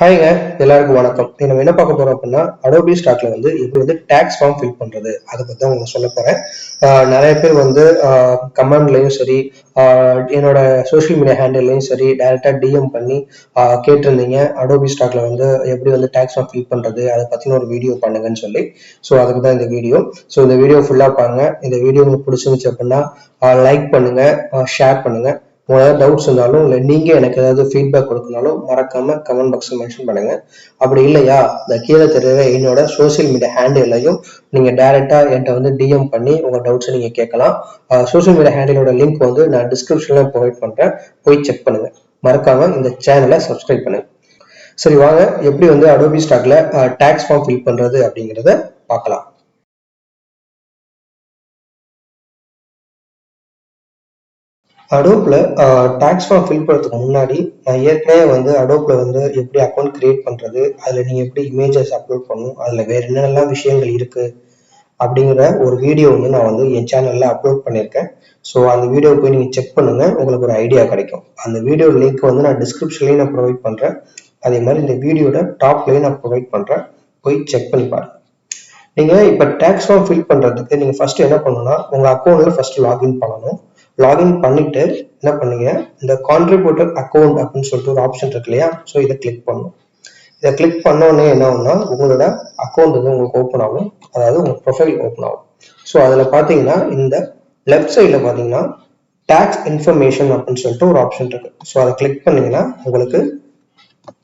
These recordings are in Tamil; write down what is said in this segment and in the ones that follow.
ஹாய்ங்க எல்லாருக்கும் வணக்கம். நம்ம என்ன பார்க்க போறோம் அப்படின்னா அடோபி ஸ்டாக்ல வந்து எப்படி வந்து டேக்ஸ் ஃபார்ம் ஃபில் பண்றது அதை பத்தி தான் உங்களுக்கு சொல்ல போறேன். நிறைய பேர் வந்து கமெண்ட்லயும் சரி என்னோட சோஷியல் மீடியா ஹேண்டில்லையும் சரி டைரக்டா டிஎம் பண்ணி கேட்டிருந்தீங்க. அடோபி ஸ்டாக்ல வந்து எப்படி வந்து டேக்ஸ் ஃபார்ம் ஃபில் பண்றது அதை பத்தின ஒரு வீடியோ பண்ணுங்கன்னு சொல்லி. ஸோ அதுக்கு தான் இந்த வீடியோ ஸோ இந்த வீடியோ ஃபுல்லா பாருங்க. இந்த வீடியோ உங்களுக்கு பிடிச்சிருந்துச்சு அப்படின்னா லைக் பண்ணுங்க ஷேர் பண்ணுங்க. உங்களுக்கு ஏதாவது டவுட்ஸ் இருந்தாலும் இல்லை நீங்கள் எனக்கு ஏதாவது ஃபீட்பேக் கொடுக்கனாலும் மறக்காம கமெண்ட் பாக்ஸில் மென்ஷன் பண்ணுங்கள் அப்படி இல்லையா? இந்த கீழே தெரியுற என்னோட சோஷியல் மீடியா ஹேண்டிலையும் நீங்கள் டேரெக்டாக என்கிட்ட வந்து டிஎம் பண்ணி உங்கள் டவுட்ஸை நீங்கள் கேட்கலாம். சோஷியல் மீடியா ஹேண்டிலோட லிங்க் வந்து நான் டிஸ்கிரிப்ஷனில் ப்ரொவைட் பண்ணுறேன் போய் செக் பண்ணுங்கள் மறக்காமல் இந்த சேனலை சப்ஸ்கிரைப் பண்ணுங்கள் சரி வாங்க. எப்படி வந்து அடோபி ஸ்டாக்ல டேக்ஸ் ஃபார்ம் ஃபில் பண்றது அப்படிங்கிறத பார்க்கலாம். அடோப்பில் டேக்ஸ் ஃபார்ம் ஃபில் பண்ணுறதுக்கு முன்னாடி நான் ஏற்கனவே வந்து அடோப்பில் வந்து எப்படி அக்கௌண்ட் க்ரியேட் பண்ணுறது அதில் நீங்கள் எப்படி இமேஜஸ் அப்லோட் பண்ணணும் அதில் வேறு என்னென்னலாம் விஷயங்கள் இருக்குது அப்படிங்கிற ஒரு வீடியோ வந்து நான் வந்து என் சேனலில் அப்லோட் பண்ணியிருக்கேன். ஸோ அந்த வீடியோ போய் நீங்கள் செக் பண்ணுங்கள் உங்களுக்கு ஒரு ஐடியா கிடைக்கும். அந்த வீடியோ லிங்க் வந்து நான் டிஸ்கிரிப்ஷன்லேயும் நான் ப்ரொவைட் பண்ணுறேன் அதே மாதிரி இந்த வீடியோட டாப்லேயும் நான் ப்ரொவைட் பண்ணுறேன் போய் செக் பண்ணி பாருங்கள் நீங்கள் இப்போ டேக்ஸ் ஃபார்ம் ஃபில் பண்ணுறதுக்கு நீங்கள் ஃபஸ்ட்டு என்ன பண்ணணும்னா உங்கள் அக்கௌண்ட்டில் ஃபஸ்ட்டு லாகின் பண்ணணும். லாகின் பண்ணிட்டு என்ன பண்ணீங்க? இந்த கான்ட்ரிபியூட்டர் அக்கௌண்ட் அப்படின்னு சொல்லிட்டு ஒரு ஆப்ஷன் இருக்கு இல்லையா? ஸோ இதை கிளிக் பண்ணும். இதை கிளிக் பண்ண உடனே என்ன ஆகும்னா உங்களோட அக்கௌண்ட் வந்து உங்களுக்கு ஓப்பன் ஆகும். அதாவது உங்கள் ப்ரொஃபைல் ஓப்பன் ஆகும். ஸோ அதில் பார்த்தீங்கன்னா இந்த லெஃப்ட் சைடில் பார்த்தீங்கன்னா டேக்ஸ் இன்ஃபர்மேஷன் அப்படின்னு சொல்லிட்டு ஒரு ஆப்ஷன் இருக்கு. ஸோ அதை கிளிக் பண்ணீங்கன்னா உங்களுக்கு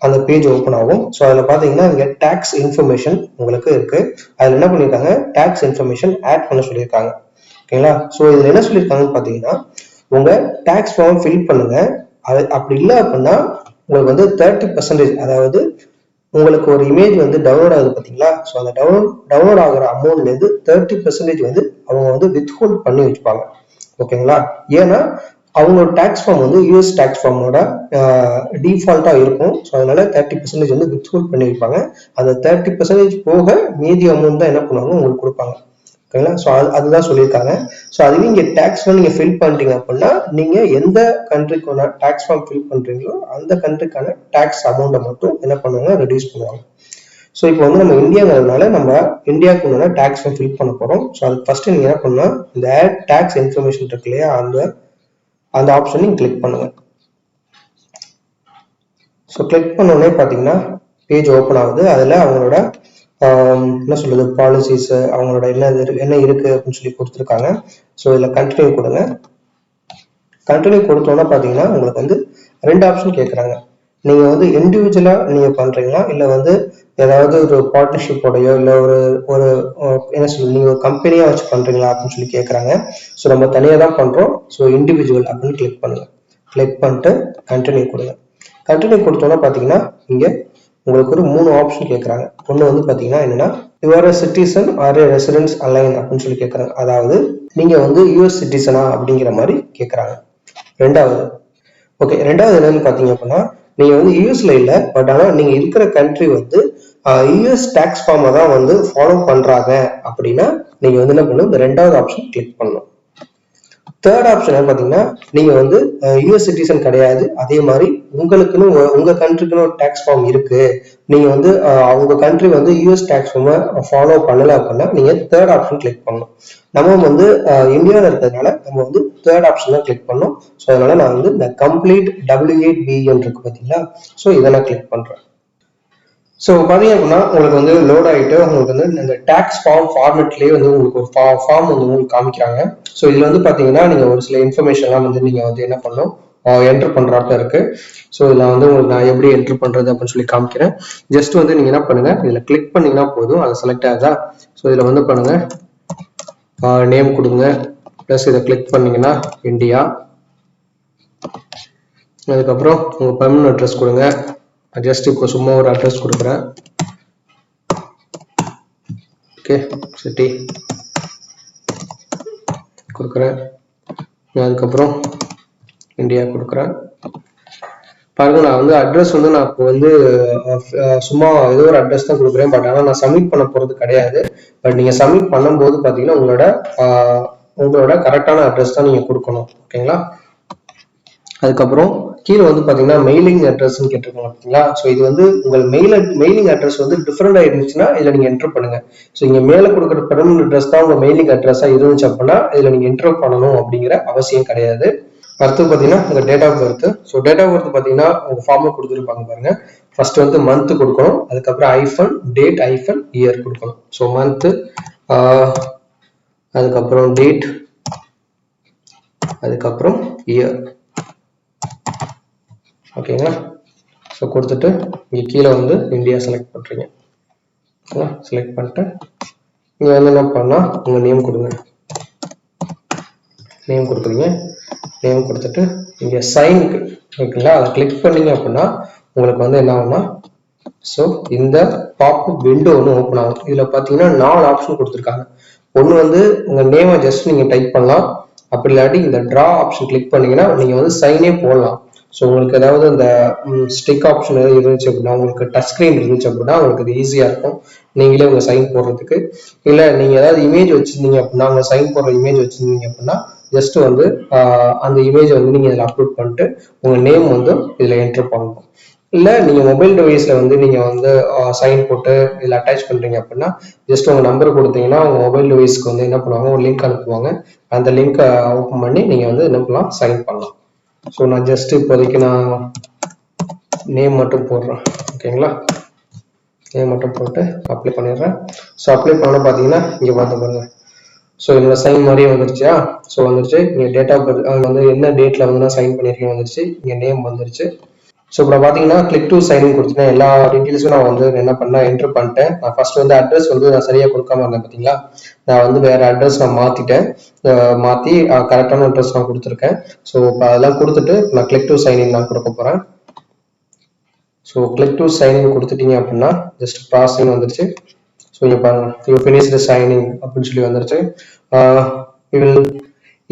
அந்த பேஜ் ஓப்பன் ஆகும். ஸோ அதில் பார்த்தீங்கன்னா இங்கே டேக்ஸ் இன்ஃபர்மேஷன் உங்களுக்கு இருக்கு. அதில் என்ன பண்ணியிருக்காங்க டேக்ஸ் இன்ஃபர்மேஷன் ஆட் பண்ண சொல்லியிருக்காங்க. ஓகேங்களா? ஸோ இதில் என்ன சொல்லியிருக்காங்கன்னு பார்த்தீங்கன்னா உங்கள் டேக்ஸ் ஃபார்ம் ஃபில் பண்ணுங்க. அது அப்படி இல்லை அப்படின்னா உங்களுக்கு வந்து தேர்ட்டி பர்சன்டேஜ் அதாவது உங்களுக்கு ஒரு இமேஜ் வந்து டவுன்லோட் ஆகுது பார்த்தீங்களா ஸோ அந்த டவுன்லோட் டவுன்லோட் ஆகிற அமௌண்ட்லேருந்து தேர்ட்டி பர்சன்டேஜ் வந்து அவங்க வந்து வித்ஹோல்ட் பண்ணி வச்சுப்பாங்க. ஓகேங்களா? ஏன்னா அவங்களோட டேக்ஸ் ஃபார்ம் வந்து யூஎஸ் டேக்ஸ் ஃபார்மோட டிஃபால்ட்டாக இருக்கும். ஸோ அதனால தேர்ட்டி பர்சன்டேஜ் வந்து வித்ஹோல்ட் பண்ணி வைப்பாங்க. அந்த தேர்ட்டி பர்சன்டேஜ் போக மீதி அமௌண்ட் தான் என்ன பண்ணுவாங்க? உங்களுக்கு கொடுப்பாங்க. ஓகேங்களா? ஸோ அது அதுதான் சொல்லியிருக்காங்க. ஸோ அதுவே இங்கே டேக்ஸ் ஃபார்ம் நீங்கள் ஃபில் பண்ணிட்டீங்க அப்படின்னா நீங்கள் எந்த கண்ட்ரிக்கான டேக்ஸ் ஃபார்ம் ஃபில் பண்ணுறீங்களோ அந்த கண்ட்ரிக்கான டேக்ஸ் அமௌண்ட்டை மட்டும் என்ன பண்ணுவாங்க? ரெடியூஸ் பண்ணுவாங்க. ஸோ இப்போ வந்து நம்ம இந்தியாங்கிறதுனால நம்ம இந்தியாவுக்கு உண்டான டேக்ஸ் ஃபார்ம் ஃபில் பண்ண போகிறோம் ஸோ அதுக்கு ஃபஸ்ட்டு நீங்கள் என்ன பண்ணணும்? இந்த ஆட் டேக்ஸ் இன்ஃபர்மேஷன் இருக்கு இல்லையா? அந்த அந்த ஆப்ஷன் நீங்கள் கிளிக் பண்ணுங்க. ஸோ கிளிக் பண்ண உடனே பார்த்தீங்கன்னா பேஜ் ஓப்பன் ஆகுது. அதில் அவங்களோட என்ன சொல்றது பாலிசிஸ் அவங்களோட என்ன இது என்ன இருக்கு அப்படின்னு சொல்லி கொடுத்துருக்காங்க. ஸோ இதில் கண்டினியூ கொடுங்க. கண்டினியூ கொடுத்தோன்னா பார்த்தீங்கன்னா உங்களுக்கு வந்து ரெண்டு ஆப்ஷன் கேட்குறாங்க நீங்கள் வந்து இண்டிவிஜுவலாக நீங்கள் பண்ணுறீங்களா இல்லை வந்து ஏதாவது ஒரு பார்ட்னர்ஷிப்போடையோ இல்லை ஒரு ஒரு என்ன சொல்றது நீங்கள் ஒரு கம்பெனியாக வச்சு பண்ணுறீங்களா அப்படின்னு சொல்லி கேட்குறாங்க ஸோ நம்ம தனியாக தான் பண்ணுறோம் ஸோ இண்டிவிஜுவல் அப்படின்னு கிளிக் பண்ணுங்கள் கிளிக் பண்ணிட்டு கண்டினியூ கொடுங்க. கண்டினியூ கொடுத்தோன்னா பார்த்தீங்கன்னா இங்கே உங்களுக்கு ஒரு மூணு ஆப்ஷன் கேட்குறாங்க ஒன்று வந்து பார்த்தீங்கன்னா என்னன்னா your citizen or a residence alien அப்படின்னு சொல்லி கேட்குறாங்க அதாவது நீங்கள் வந்து யூஎஸ் சிட்டிசனா அப்படிங்கிற மாதிரி கேட்குறாங்க ரெண்டாவது ஓகே ரெண்டாவது என்னன்னு பார்த்தீங்க அப்படின்னா நீங்கள் வந்து யூஎஸ்ல இல்லை பட் ஆனால் நீங்கள் இருக்கிற கண்ட்ரி வந்து யூஎஸ் டேக்ஸ் ஃபார்மை தான் வந்து ஃபாலோ பண்ணுறாங்க அப்படின்னா நீங்கள் வந்து என்ன பண்ணணும்? இந்த ரெண்டாவது ஆப்ஷன் கிளிக் பண்ணணும். தேர்ட் ஆப்ஷன் பார்த்தீங்கன்னா நீங்கள் வந்து யூஎஸ் சிட்டிசன் கிடையாது. அதே மாதிரி உங்களுக்குன்னு உங்கள் கண்ட்ரிக்குன்னு ஒரு டேக்ஸ் ஃபார்ம் இருக்குது நீங்கள் வந்து உங்கள் கண்ட்ரி வந்து யூஎஸ் டேக்ஸ் ஃபார்மை ஃபாலோ பண்ணலை அப்படின்னா நீங்கள் தேர்ட் ஆப்ஷன் கிளிக் பண்ணணும். நம்ம வந்து இந்தியாவில் இருக்கிறதுனால நம்ம வந்து தேர்ட் ஆப்ஷன் தான் கிளிக் பண்ணோம் ஸோ அதனால் நான் வந்து இந்த கம்ப்ளீட் டபிள்யூ எயிட் பிஎன் இருக்கு பார்த்தீங்களா ஸோ இதை நான் கிளிக் பண்ணுறேன் ஸோ பார்த்தீங்க அப்படின்னா உங்களுக்கு வந்து லோட் ஆகிட்டு உங்களுக்கு வந்து இந்த டேக்ஸ் ஃபார்ம் ஃபார்மெட்லேயே வந்து உங்களுக்கு ஒரு ஃபார்ம் வந்து உங்களுக்கு காமிக்கிறாங்க. ஸோ இதில் வந்து பார்த்தீங்கன்னா நீங்கள் ஒரு சில இன்ஃபர்மேஷன்லாம் வந்து நீங்கள் வந்து என்ன பண்ணணும்? என்டர் பண்ணுறாப்ப இருக்குது ஸோ இதில் வந்து உங்களுக்கு நான் எப்படி என்டர் பண்ணுறது அப்படின்னு சொல்லி காமிக்கிறேன். ஜஸ்ட் வந்து நீங்கள் என்ன பண்ணுங்கள் இதில் கிளிக் பண்ணிங்கன்னா போதும். அதை செலக்ட் ஆகுதா? ஸோ இதில் வந்து பண்ணுங்கள் நேம் கொடுங்க. ப்ளஸ் இதை கிளிக் பண்ணீங்கன்னா இந்தியா அதுக்கப்புறம் உங்கள் பெர்மனன்ட் அட்ரஸ் கொடுங்க. ஜஸ்ட் இப்போ சும்மா ஒரு அட்ரஸ் கொடுக்குறேன். ஓகே சிட்டி கொடுக்குறேன். அதுக்கப்புறம் இந்தியா கொடுக்குறேன். பாருங்க நான் வந்து அட்ரஸ் வந்து நான் இப்போ வந்து சும்மா ஏதோ ஒரு அட்ரஸ் தான் கொடுக்குறேன். பட் ஆனால் நான் சப்மிட் பண்ண போகிறது கிடையாது. பட் நீங்கள் சப்மிட் பண்ணும்போது பார்த்தீங்கன்னா உங்களோட உங்களோட கரெக்டான அட்ரஸ் தான் நீங்கள் கொடுக்கணும். ஓகேங்களா அதுக்கப்புறம் கீழே வந்து பார்த்தீங்கன்னா மெயிலிங் அட்ரஸ்ன்னு கேட்டிருக்காங்க பார்த்தீங்களா ஸோ இது வந்து உங்கள் மெயில் மெயிலிங் அட்ரஸ் வந்து டிஃப்ரெண்டாக இருந்துச்சுன்னா இதில் நீங்கள் என்டர் பண்ணுங்க. ஸோ இங்கே மேலே கொடுக்குற பெர்மனன்ட் அட்ரஸ் தான் உங்கள் மெயிலிங் அட்ரஸாக இருந்துச்சு அப்படின்னா இதில் நீங்கள் என்டர் பண்ணணும் அப்படிங்கிற அவசியம் கிடையாது. அடுத்து பார்த்தீங்கன்னா உங்கள் date of birth so date of birth பார்த்தீங்கன்னா உங்கள் ஃபார்மில் கொடுத்துருப்பாங்க பாருங்க. ஃபர்ஸ்ட் வந்து மந்த் கொடுக்கணும். அதுக்கப்புறம் ஐஃபன் டேட் ஐஃபன் இயர் கொடுக்கணும். ஸோ மந்த்து அதுக்கப்புறம் டேட் அதுக்கப்புறம் இயர் ஓகேங்களா ஸோ கொடுத்துட்டு இங்கே கீழே வந்து இந்தியா செலக்ட் பண்ணுறீங்க ஓகேங்களா செலக்ட் பண்ணிட்டு இங்கே வந்து என்ன பண்ணால் உங்கள் நேம் கொடுங்க. நேம் கொடுக்குறீங்க. நேம் கொடுத்துட்டு இங்கே சைனுக்கு ஓகேங்களா அதை கிளிக் பண்ணீங்க அப்படின்னா உங்களுக்கு வந்து என்ன ஆகும்னா ஸோ இந்த பாப் விண்டோ ஒன்று ஓப்பன் ஆகும். இதில் பார்த்தீங்கன்னா நாலு ஆப்ஷன் கொடுத்துருக்காங்க. ஒன்று வந்து உங்கள் நேமை ஜஸ்ட் நீங்கள் டைப் பண்ணலாம். அப்படி இல்லாட்டி இந்த ட்ரா ஆப்ஷன் கிளிக் பண்ணீங்கன்னா நீங்கள் வந்து சைனே போடலாம். ஸோ உங்களுக்கு ஏதாவது இந்த ஸ்டிக் ஆப்ஷன் எதாவது இருந்துச்சு அப்படின்னா உங்களுக்கு டச் ஸ்க்ரீன் இருந்துச்சு அப்படின்னா உங்களுக்கு இது ஈஸியாக இருக்கும். நீங்களே உங்கள் சைன் போடுறதுக்கு. இல்லை நீங்கள் ஏதாவது இமேஜ் வச்சுருந்தீங்க அப்படின்னா உங்கள் சைன் போடுற இமேஜ் வச்சுருந்தீங்க அப்படின்னா ஜஸ்ட் வந்து அந்த இமேஜை வந்து நீங்கள் இதில் அப்லோட் பண்ணிட்டு உங்கள் நேம் வந்து இதில் என்டர் பண்ணணும். இல்லை நீங்கள் மொபைல் டிவைஸில் வந்து நீங்கள் வந்து சைன் போட்டு இதில் அட்டாச் பண்ணுறீங்க அப்படின்னா ஜஸ்ட் உங்கள் நம்பர் கொடுத்தீங்கன்னா உங்கள் மொபைல் டிவைஸ்க்கு வந்து என்ன பண்ணுவாங்க ஒரு லிங்க் அனுப்புவாங்க. அந்த லிங்க்கை ஓப்பன் பண்ணி நீங்கள் வந்து என்ன பண்ணலாம் சைன் பண்ணலாம். ஸோ நான் ஜஸ்ட் இப்போதைக்கு நான் நேம் மட்டும் போடுறேன். ஓகேங்களா நேம் மட்டும் போட்டு அப்ளை பண்ணிடுறேன். ஸோ அப்ளை பண்ண பார்த்தீங்கன்னா இங்கே பார்த்து பாருங்கள் ஸோ என்னோட சைன் மாதிரியே வந்துருச்சா? ஸோ வந்துருச்சு. இங்கே டேட் ஆஃப் பர்த் வந்து என்ன டேட்டில் வந்து நான் சைன் பண்ணியிருக்கேன் வந்துருச்சு. இங்கே நேம் வந்துருச்சு. ஸோ இப்போ பார்த்தீங்கன்னா கிளிக் டு சைன் கொடுத்துட்டேன். எல்லா டீட்டெயில்ஸும் நான் வந்து என்ன பண்ணேன் என்ட்ரு பண்ணிட்டேன். நான் ஃபர்ஸ்ட் வந்து அட்ரஸ் வந்து நான் சரியாக கொடுக்காம இருந்தேன் பார்த்தீங்களா நான் வந்து வேற அட்ரஸ் நான் மாற்றிட்டேன் மாற்றி கரெக்டான அட்ரஸ் நான் கொடுத்துருக்கேன். ஸோ இப்போ அதெல்லாம் கொடுத்துட்டு நான் கிளிக் டு சைன் நான் கொடுக்க போகிறேன் ஸோ கிளிக் டு சைனிங் கொடுத்துட்டீங்க அப்படின்னா ஜஸ்ட் ப்ராசஸிங் வந்துருச்சு. ஸோ இங்கே பாருங்க யூ ஃபினிஷ்டு சைனிங் அப்படின்னு சொல்லி வந்துருச்சு.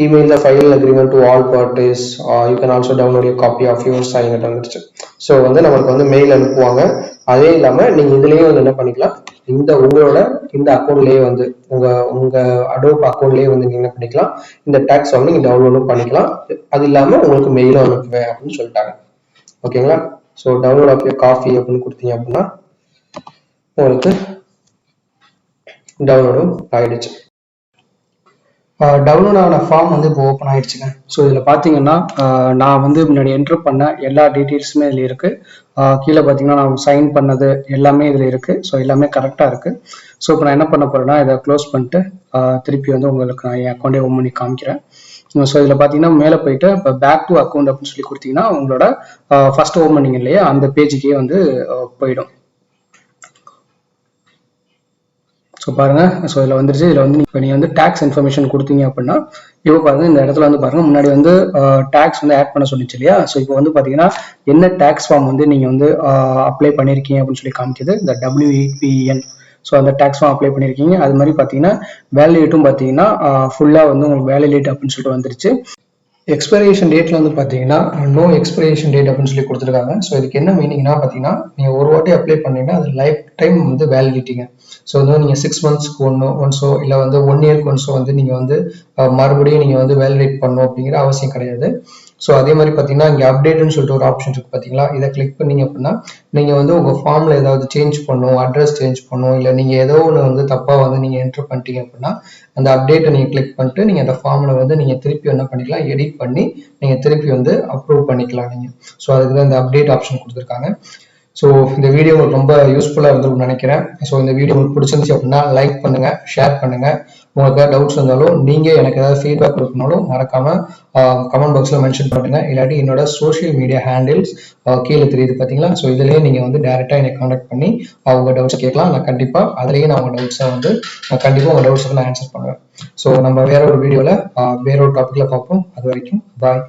You will email the file agreement to all parties you can also download you copy of your sign வந்துருச்சு ஸோ வந்து நமக்கு வந்து மெயில் அனுப்புவாங்க. அதே இல்லாமல் நீங்கள் இதுலேயே வந்து என்ன பண்ணிக்கலாம்? இந்த உங்களோட இந்த அக்கௌண்ட்லேயே வந்து உங்கள் உங்கள் அடோப் அக்கௌண்ட்லேயே வந்து நீங்கள் என்ன பண்ணிக்கலாம்? இந்த டேக்ஸ் வந்து நீங்கள் டவுன்லோடும் பண்ணிக்கலாம். அது இல்லாமல் உங்களுக்கு மெயிலும் அனுப்புவேன் அப்படின்னு சொல்லிட்டாங்க. ஓகேங்களா? ஸோ டவுன்லோட் ஆஃப் காஃபி அப்படின்னு கொடுத்தீங்க அப்படின்னா உங்களுக்கு டவுன்லோடும் ஆயிடுச்சு. டவுன்லோட் ஆன ஃபார்ம் வந்து இப்போ ஓப்பன் ஆயிடுச்சுங்க. ஸோ இதில் பார்த்தீங்கன்னா நான் வந்து முன்னாடி என்ட்ரு பண்ண எல்லா டீட்டெயில்ஸுமே இதில் இருக்குது கீழே பார்த்தீங்கன்னா நான் சைன் பண்ணது எல்லாமே இதில் இருக்குது ஸோ எல்லாமே கரெக்டாக இருக்குது ஸோ இப்போ நான் என்ன பண்ண போகிறேன்னா இதை க்ளோஸ் பண்ணிட்டு திருப்பி வந்து உங்களுக்கு நான் என் அக்கௌண்ட்டே ஓப்பன் பண்ணி காமிக்கிறேன். ஸோ இதில் பார்த்தீங்கன்னா மேலே போயிட்டு இப்போ பேக் டு அக்கௌண்ட் அப்படின்னு சொல்லி கொடுத்தீங்கன்னா உங்களோட ஃபர்ஸ்ட் ஓப்பனிங் பண்ணீங்க இல்லையா அந்த பேஜுக்கே வந்து போயிடும். ஸோ பாருங்க. ஸோ இதில் வந்துருச்சு. இதில் வந்து இப்போ நீங்கள் வந்து டேக்ஸ் இன்ஃபர்மேஷன் கொடுத்தீங்க அப்படின்னா இப்போ பாருங்க இந்த இடத்துல வந்து பாருங்க முன்னாடி வந்து டேக்ஸ் வந்து ஆட் பண்ண சொல்லிச்சு இல்லையா? ஸோ இப்போ வந்து பார்த்தீங்கன்னா என்ன டேக்ஸ் ஃபார்ம் வந்து நீங்கள் வந்து அப்ளை பண்ணியிருக்கீங்க அப்படின்னு சொல்லி காமிக்குது. இந்த டபிள்யூஇபிஎன் ஸோ அந்த டேக்ஸ் ஃபார்ம் அப்ளை பண்ணியிருக்கீங்க அது மாதிரி பார்த்தீங்கன்னா வேலிடேட்டும் பார்த்தீங்கன்னா ஃபுல்லாக வந்து உங்களுக்கு வேலிடேட் அப்படின்னு சொல்லிட்டு வந்துருச்சு. எக்ஸ்பைரேஷன் டேட்ல வந்து பார்த்தீங்கன்னா நோ எக்ஸ்பைரேஷன் டேட் அப்படின்னு சொல்லி கொடுத்துருக்காங்க. ஸோ இதுக்கு என்ன மீனிங்னா பார்த்தீங்கன்னா நீங்கள் ஒரு வாட்டி அப்ளை பண்ணீங்கன்னா அது லைஃப் டைம் வந்து வேலிடிட்டிங்க ஸோ வந்து நீங்கள் சிக்ஸ் மந்த்ஸ்க்கு ஒன்று ஒன்ஸோ இல்லை வந்து ஒன் இயர்க்கு ஒன்ஸோ வந்து நீங்கள் வந்து மறுபடியும் நீங்கள் வந்து வேலிடேட் பண்ணணும் அப்படிங்கிற அவசியம் கிடையாது. ஸோ அதே மாதிரி பார்த்தீங்கன்னா இங்கே அப்டேட்னு சொல்லிட்டு ஒரு ஆப்ஷன் இருக்குது பார்த்தீங்களா? இதை கிளிக் பண்ணீங்க அப்படின்னா நீங்கள் வந்து உங்கள் ஃபார்மில் ஏதாவது சேஞ்ச் பண்ணணும் அட்ரஸ் சேஞ்ச் பண்ணணும் இல்லை நீங்கள் ஏதோ ஒன்று வந்து தப்பாக வந்து நீங்கள் என்ட்ரு பண்ணிட்டீங்க அப்படின்னா அந்த அப்டேட்டை நீங்கள் கிளிக் பண்ணிட்டு நீங்கள் அந்த ஃபார்மில் வந்து நீங்கள் திருப்பி என்ன பண்ணிக்கலாம் எடிட் பண்ணி நீங்கள் திருப்பி வந்து அப்ரூவ் பண்ணிக்கலாம் நீங்கள் ஸோ அதுக்கு தான் இந்த அப்டேட் ஆப்ஷன் கொடுத்துருக்காங்க. ஸோ இந்த வீடியோ உங்களுக்கு ரொம்ப யூஸ்ஃபுல்லாக இருந்திருக்கும்னு நினைக்கிறேன். ஸோ இந்த வீடியோ உங்களுக்கு பிடிச்சிருந்துச்சு அப்படின்னா லைக் பண்ணுங்கள் ஷேர் பண்ணுங்கள் உங்களுக்கு டவுட்ஸ் இருந்தாலும் நீங்கள் எனக்கு ஏதாவது ஃபீட்பேக் கொடுக்கணும்னாலும் மறக்காமல் கமெண்ட் பாக்ஸில் மென்ஷன் பண்ணுங்கள் இல்லாட்டி என்னோட சோஷியல் மீடியா ஹேண்டில்ஸ் கீழே தெரியுது பார்த்தீங்களா ஸோ இதுலேயே நீங்கள் வந்து டேரெக்டாக என்னை காண்டாக்ட் பண்ணி அவங்க டவுட்ஸ் கேட்கலாம். நான் கண்டிப்பாக அதுலேயே நான் உங்கள் டவுட்ஸை வந்து நான் கண்டிப்பாக உங்கள் டவுட்ஸ் நான் ஆன்சர் பண்ணுவேன். ஸோ நம்ம வேற ஒரு வீடியோவில் வேற ஒரு டாப்பிக்கில் பார்ப்போம். அது வரைக்கும் பாய்